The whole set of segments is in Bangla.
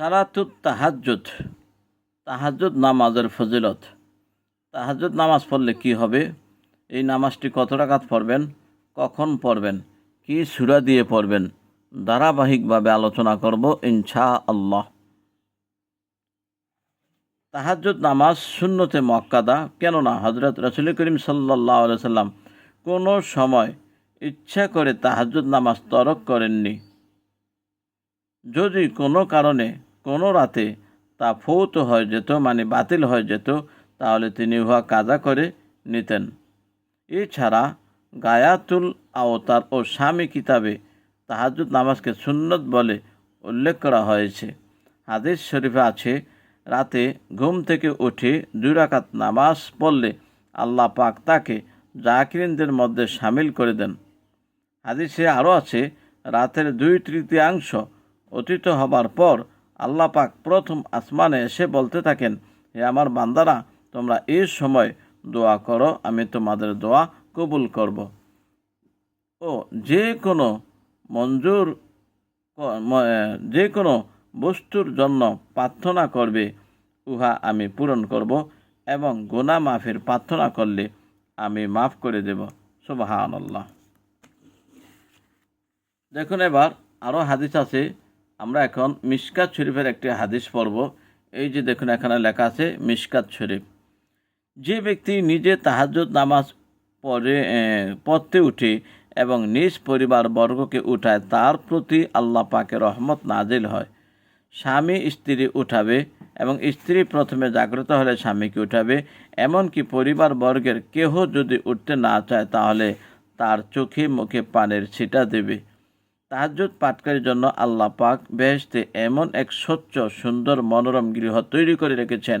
সালাতুত তাহাজ্জুদ। তাহাজ্জুদ নামাজের ফজিলত। তাহাজ্জুদ নামাজ পড়লে কি হবে? এই নামাজটি কত রাকাত পড়বেন? কখন পড়বেন? কি সুরা দিয়ে পড়বেন? ধারাবাহিকভাবে আলোচনা করব ইনশা আল্লাহ তাহাজ্জুদ নামাজ শূন্যতে মক্কাদা কেননা হজরত রসুল করিম সাল্লাহ সাল্লাম কোনো সময় ইচ্ছা করে তাহাজ্জুদ নামাজ তরক করেননি। যদি কোনো কারণে কোনো রাতে তা ফৌত হয়ে যেত মানে বাতিল হয়ে যেত, তাহলে তিনি উহা কাজা করে নিতেন। এছাড়া গায়াতুল আওতার ও স্বামী কিতাবে তাহাজুদ নামাজকে সুন্নত বলে উল্লেখ করা হয়েছে। হাদিস শরীফে আছে, রাতে ঘুম থেকে উঠে দুই রাকাত নামাজ পড়লে আল্লাহ পাক তাকে জাকিরিনদের মধ্যে সামিল করে দেন। হাদিসে আরও আছে, রাতের দুই তৃতীয়াংশ অতীত হবার পর আল্লাহ পাক প্রথম আসমানে এসে বলতে থাকেন, হে আমার বান্দারা, তোমরা এই সময় দোয়া করো, আমি তোমাদের দোয়া কবুল করব। ও যে কোনো মঞ্জুর যে কোনো বস্তুর জন্য প্রার্থনা করবে, উহা আমি পূরণ করব এবং গুনাহ মাফের প্রার্থনা করলে আমি মাফ করে দেব। সুবাহান আল্লাহ দেখুন এবার আরও হাদিস আছে আমরা এখন মিশকাত শরীফের একটি হাদিস পড়ব। এই যে দেখুন, এখানে লেখা আছে মিশকাত শরীফ। যে ব্যক্তি নিজে তাহাজ্জুদ নামাজ পড়ে পড়তে উঠে এবং নিজ পরিবার বর্গকে উঠায়, তার প্রতি আল্লাহ পাকে রহমত নাজিল হয়। স্বামী স্ত্রী উঠাবে এবং স্ত্রী প্রথমে জাগ্রত হলে স্বামীকে উঠাবে। এমনকি পরিবার বর্গের কেহ যদি উঠতে না চায়, তাহলে তার চোখে মুখে পানের ছিটা দেবে। তাহাজ্জুদ পাটকারীর জন্য আল্লাহ পাক বেহেশতে এমন এক স্বচ্ছ, সুন্দর, মনোরম গৃহ তৈরি করে রেখেছেন,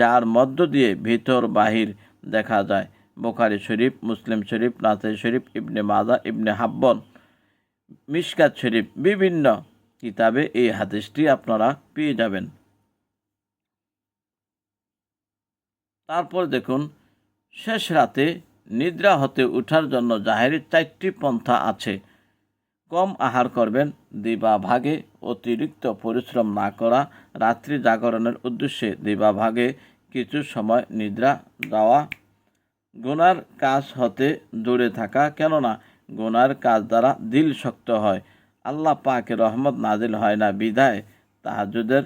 যার মধ্য দিয়ে ভিতর বাহির দেখা যায়। বোখারি শরীফ, মুসলিম শরীফ, নাসাই শরীফ, ইবনে মাজা, ইবনে হাব্বন, মিশকাত শরীফ, বিভিন্ন কিতাবে এই হাদিসটি আপনারা পেয়ে যাবেন। তারপর দেখুন, শেষ রাতে নিদ্রা হতে ওঠার জন্য জাহেরের চারটি পন্থা আছে। কম আহার করবেন, দিবা ভাগে অতিরিক্ত পরিশ্রম না করা রাত্রি জাগরণের উদ্দেশ্যে দিবা ভাগে কিছু সময় নিদ্রা যাওয়া গোনার কাজ হতে দূরে থাকা, কেননা গুনার কাজ দ্বারা দিল শক্ত হয়। আল্লাহ পাকে রহমত নাজিল হয় না, বিধায় তাহাজুদের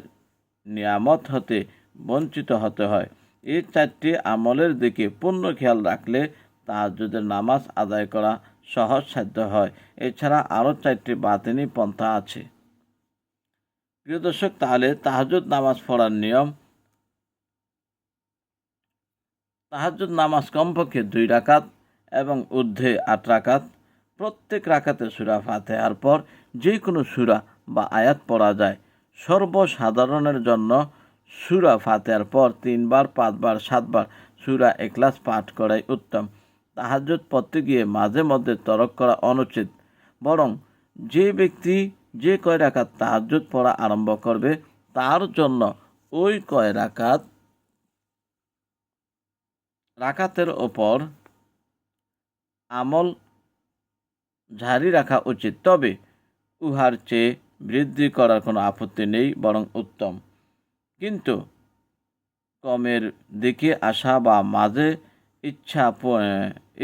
নিয়ামত হতে বঞ্চিত হতে হয়। এই চারটি আমলের দিকে পূর্ণ খেয়াল রাখলে তাহাজুদের নামাজ আদায় করা সহজ সাধ্য হয়। এছাড়া আরও চারটি বাতিনি পন্থা আছে। প্রিয় দর্শক, তাহলে তাহাজুদ নামাজ পড়ার নিয়ম। তাহাজুদ নামাজ কমপক্ষে দুই রাকাত এবং ঊর্ধ্বে আট রাকাত। প্রত্যেক রাকাতে সুরা ফাতেহার পর যে কোনো সুরা বা আয়াত পড়া যায়। সর্বসাধারণের জন্য সুরা ফাতেহার পর তিনবার, পাঁচবার, সাতবার সুরা এক্লাস পাঠ করাই উত্তম। তাহাজ্জুদ পড়তে গিয়ে মাঝে মধ্যে তরক করা অনুচিত। বরং যে ব্যক্তি যে কয় রাখাত তাহাজ্জুদ পড়া আরম্ভ করবে, তার জন্য ওই কয় রাখাত রাখাতের ওপর আমল জারি রাখা উচিত। তবে উহার চেয়ে বৃদ্ধি করার কোনো আপত্তি নেই, বরং উত্তম। কিন্তু কমের দিকে আসা বা মাঝে ইচ্ছা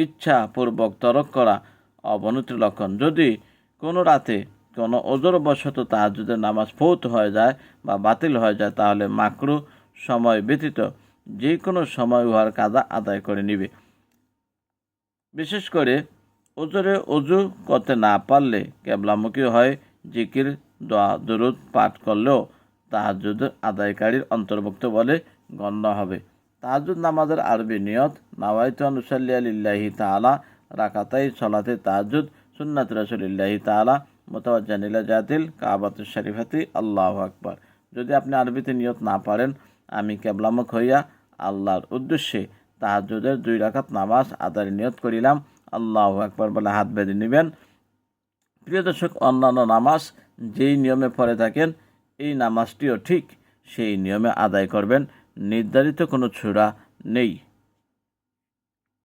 ইচ্ছাপূর্বক তরক করা অবনতির লক্ষণ। যদি কোনো রাতে কোনো ওজরবশত তাহাজুদের নামাজ ফৌত হয়ে যায় বা বাতিল হয়ে যায়, তাহলে মাকরু সময় ব্যতীত যে কোনো সময় উহার কাজা আদায় করে নিবে। বিশেষ করে ওজরে অজু করতে না পারলে কেবলামুখী হয় জিকির, দোয়া, দরুদ পাঠ করলেও তাহাজুদ আদায়কারীর অন্তর্ভুক্ত বলে গণ্য হবে। তাহাজুদ নামাজের আরবি নিয়ত, নাওয়াইতু আনুসাল্লি আলিল্লাহি তাআলা, রাকাতাই সলাতে তাহাজুদ, সুন্নাত রসুলিল্লাহি তাআলা মোতাবাজ্জানিলা জাতিল কাবাতুল শরীফাতি, আল্লাহ আকবার। যদি আপনি আরবিতে নিয়ত না পারেন, আমি কেবলামুখ হইয়া আল্লাহর উদ্দেশ্যে তাহাজুদের দুই রাকাত নামাজ আদায়ের নিয়ত করিলাম। আল্লাহ আকবার বলে হাত বেঁধে নেবেন। প্রিয় দর্শক, অন্যান্য নামাজ যেই নিয়মে পড়ে থাকেন, এই নামাজটিও ঠিক সেই নিয়মে আদায় করবেন। নির্ধারিত কোনো ছোড়া নেই।